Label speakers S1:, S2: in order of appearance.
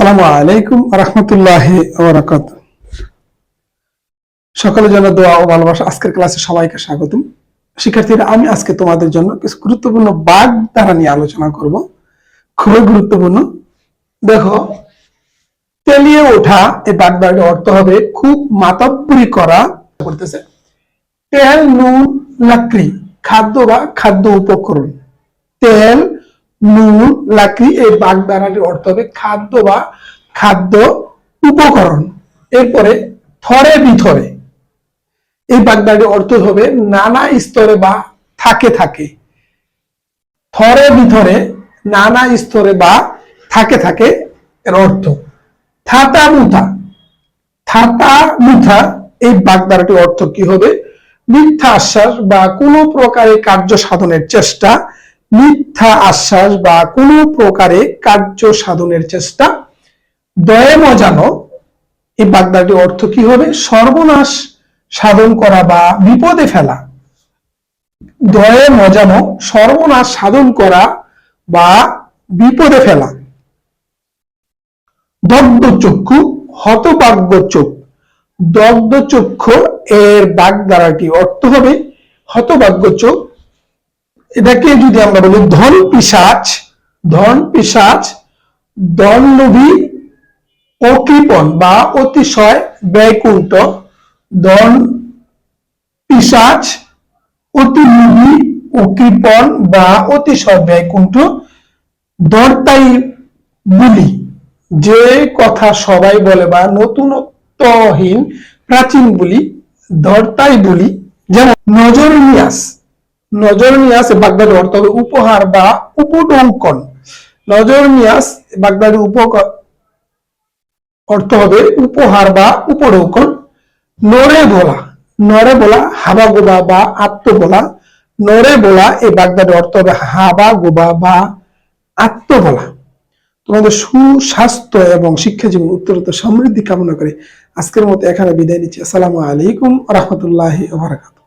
S1: আসসালামু আলাইকুম রহমতুল্লাহ ওবরাকাত সকলের জন্য দোয়া ও ভালোবাসা আজকের ক্লাসে সবাইকে স্বাগতম। শিক্ষার্থীরা, আমি আজকে তোমাদের জন্য কিছু গুরুত্বপূর্ণ বাগ দ্বারা নিয়ে আলোচনা করব। খুবই গুরুত্বপূর্ণ। দেখো, তেলিয়ে ওঠা এই বাগ দ্বারাটির অর্থ হবে খুব মাতাব্বরি করা। করতেছে, তেল, নুন, লাকড়ি, খাদ্য বা খাদ্য উপকরণ। তেল নুন লাকড়ি এই বাগদানাটির অর্থ হবে খাদ্য বা খাদ্য উপকরণ। এরপরে থরে বিথরে। এই বাগদানাটির অর্থ হবে নানা স্তরে বা থাকে থাকে। থরে বিথরে, নানা স্তরে বা থাকে থাকে এর অর্থ। থাতা মুথা। থাতা মুথা, এই বাগদানাটির অর্থ কি হবে? মিথ্যা আশ্বাস বা কোনো প্রকারে কার্য সাধনের চেষ্টা মিথ্যা আশ্বাস বা কোনো প্রকারে কার্য সাধনের চেষ্টা। দয়ে মজানো এই বাগদাটির অর্থ কি হবে? সর্বনাশ সাধন করা বা বিপদে ফেলা। দয়ে মজানো সর্বনাশ সাধন করা বা বিপদে ফেলা। দগ্ধ চক্ষু, হতভাগ্য চোখ। দগ্ধ চক্ষু এর বাগদারাটি অর্থ হবে হতভাগ্য চোখ এটাকে যদি আমরা বলি ধন পিসাচ ধন পিসাচ দণ্ডবী অকৃপণ বা অতিশয় ব্যয়কুণ্ঠ দন পিসাচ, অতি লোভী অকৃপণ বা অতিশয় ব্যয়কুণ্ঠ দরতাই বলি, যে কথা সবাই বলে বা নতুনত্বহীন প্রাচীন বলি দরতাই বলি, যেমন নজর নিয়াস নজর নিয়াস বাগদাদি অর্থ হবে উপহার বা উপডঙ্কন। নজর নিয়াস বাগদাদি উপ অর্থ হবে উপহার বা উপডঙ্কন। নরে বলা নরে বলা হাবা গোবা বা আত্ম বলা নরে বলা এই বাগদাদি অর্থ হবে হাবা গোবা বা আত্ম বলা তোমাদের সুস্বাস্থ্য এবং শিক্ষা জীবন উত্তরোত্তর সমৃদ্ধি কামনা করে আজকের মতো এখানে বিদায় নিচ্ছি। আসসালামু আলাইকুম রহমতুল্লাহ ওবরাকাত